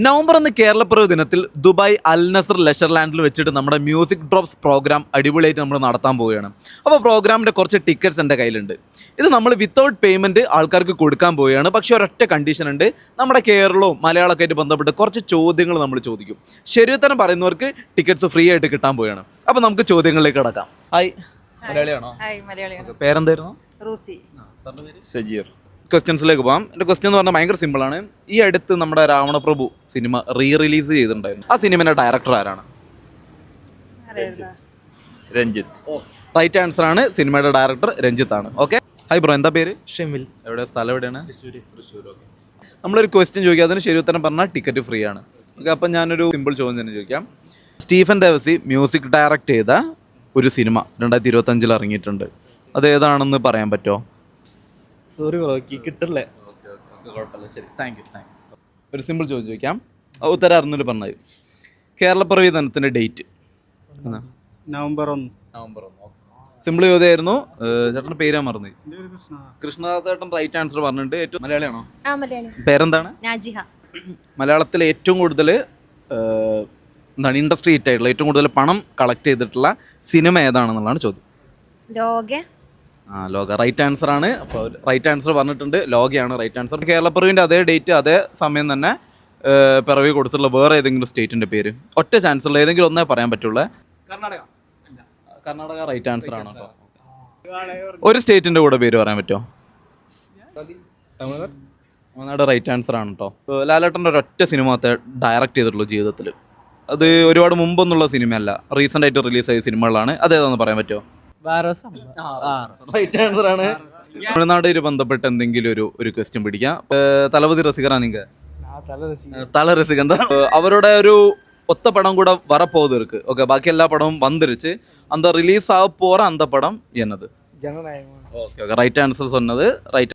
November ഒന്ന് കേരളപ്പിറവ് ദിനത്തിൽ ദുബായ് അൽ നസർ ലെഷർ ലാൻഡിൽ വെച്ചിട്ട് നമ്മുടെ മ്യൂസിക് ഡ്രോപ്സ് പ്രോഗ്രാം അടിപൊളിയായിട്ട് നമ്മൾ നടത്താൻ പോവുകയാണ്. അപ്പോൾ പ്രോഗ്രാമിന്റെ കുറച്ച് ടിക്കറ്റ്സ് എന്റെ കയ്യിലുണ്ട്. ഇത് നമ്മൾ വിത്തൗട്ട് പേയ്മെന്റ് ആൾക്കാർക്ക് കൊടുക്കാൻ പോവുകയാണ്. പക്ഷേ ഒരൊറ്റ കണ്ടീഷൻ ഉണ്ട്. നമ്മുടെ കേരളവും മലയാളമൊക്കെ ആയിട്ട് ബന്ധപ്പെട്ട് കുറച്ച് ചോദ്യങ്ങൾ നമ്മൾ ചോദിക്കും. ശരിയുത്തരം പറയുന്നവർക്ക് ടിക്കറ്റ്സ് ഫ്രീ ആയിട്ട് കിട്ടാൻ പോവുകയാണ്. അപ്പോൾ നമുക്ക് ചോദ്യങ്ങളിലേക്ക് കിടക്കാം. ഹായ് മലയാളിയാണോ? ഹായ് മലയാളിയാണ്. പേരെന്തായിരുന്നു? റൂസി. സജീർ. ക്വസ്റ്റ്യൻസിലേക്ക് പോകാം എന്റെ ക്വസ്റ്റ്യൻ എന്ന് പറഞ്ഞാൽ ഭയങ്കര സിമ്പിളാണ് ഈ അടുത്ത് നമ്മുടെ രാവണപ്രഭു സിനിമ റീ റിലീസ് ചെയ്തിട്ടുണ്ടായിരുന്നു. ആ സിനിമയുടെ ഡയറക്ടർ ആരാണ്? രഞ്ജിത്ത്. റൈറ്റ് ആൻസർ ആണ്. സിനിമയുടെ ഡയറക്ടർ രഞ്ജിത്ത് ആണ്. ഓക്കെ ഹൈ ബ്രോ എന്താ പേര്? ഷെമിൽ. എവിടെ? സ്ഥലം എവിടെയാണ്? തൃശ്ശൂർ ഓക്കെ നമ്മളൊരു ക്വസ്റ്റ്യൻ ചോദിക്കുക അതിന് ശരി ഉത്തരം പറഞ്ഞാൽ ടിക്കറ്റ് ഫ്രീ ആണ്. ഓക്കെ അപ്പം ഞാനൊരു സിമ്പിൾ ചോദ്യം തന്നെ ചോദിക്കാം. സ്റ്റീഫൻ ദേവസി മ്യൂസിക് ഡയറക്റ്റ് ചെയ്ത ഒരു സിനിമ രണ്ടായിരത്തി ഇരുപത്തഞ്ചിൽ ഇറങ്ങിയിട്ടുണ്ട്. അത് ഏതാണെന്ന് പറയാൻ പറ്റുമോ? സോറി ബ്രോ കിട്ടില്ല? ശരി. താങ്ക് യു താങ്ക് യു ഒരു സിമ്പിൾ ചോദ്യം ചോദിക്കാം. ഉത്തര അറിഞ്ഞിട്ട് പറഞ്ഞത് കേരള ദിനത്തിന്റെ ഡേറ്റ് നവംബർ ഒന്ന്. നവംബർ ഒന്ന്. സിമ്പിൾ ചോദ്യമായിരുന്നു. ചേട്ടന്റെ ചേട്ടന്റെ പേര് ഞാൻ മറന്നു കൃഷ്ണദാസ്. ചേട്ടൻ റൈറ്റ് ആൻസർ പറഞ്ഞിട്ട് ഏറ്റവും മലയാളിയാണോ? പേരെന്താണ്? നാജിഹ. മലയാളത്തിൽ ഏറ്റവും കൂടുതൽ എന്താണ് ഇൻഡസ്ട്രി ഹിറ്റ് ആയിട്ടുള്ള ഏറ്റവും കൂടുതൽ പണം കളക്ട് ചെയ്തിട്ടുള്ള സിനിമ ഏതാണെന്നുള്ളതാണ് ചോദ്യം. ലോക ആ ലോക റൈറ്റ് ആൻസർ ആണ്. അപ്പോൾ റൈറ്റ് ആൻസർ പറഞ്ഞിട്ടുണ്ട്. ലോകയാണ് റൈറ്റ് ആൻസർ കേരളപ്പിറവിന്റെ അതേ ഡേറ്റ് അതേ സമയം തന്നെ പിറവി കൊടുത്തിട്ടുള്ള വേറെ ഏതെങ്കിലും സ്റ്റേറ്റിന്റെ പേര്? ഒറ്റ ചാൻസ് ഉള്ള ഏതെങ്കിലും ഒന്നേ പറയാൻ പറ്റുള്ളൂ. കർണാടക. കർണാടക റൈറ്റ് ആൻസർ ആണ് അപ്പോൾ ഒരു സ്റ്റേറ്റിന്റെ കൂടെ പേര് പറയാൻ പറ്റുമോ? തമിഴ്നാട് തമിഴ്നാട് റൈറ്റ് ആൻസർ ആണ് കേട്ടോ ലാലേട്ടന്റെ ഒരൊറ്റ സിനിമ ഡയറക്റ്റ് ചെയ്തിട്ടുള്ളൂ ജീവിതത്തിൽ അത് ഒരുപാട് മുമ്പൊന്നുള്ള സിനിമയല്ല റീസെന്റ് ആയിട്ട് റിലീസായ സിനിമകളാണ് അതേതാണെന്ന് പറയാൻ പറ്റുമോ? റൈറ്റ് ആൻസർ ആണ് തമിഴ്നാടുമായി ബന്ധപ്പെട്ട് എന്തെങ്കിലും ഒരു ഒരു ക്വസ്റ്റ്യൻ പിടിക്കാം ഏഹ് തലപതി രസികറാ നിങ്ങൾ தல ரசிகன் தான் அவரோட ஒரு ஒத்த படம் கூட வரப்போகுது இருக்கு ஓகே பாக்கி எல்லா படமும் வந்துருச்சு அந்த ரிலீஸ் ஆக போற அந்த படம் என்னது ஜனநாயகம் ஓகே ஓகே ரைட் ஆன்சர் சொன்னது ரைட்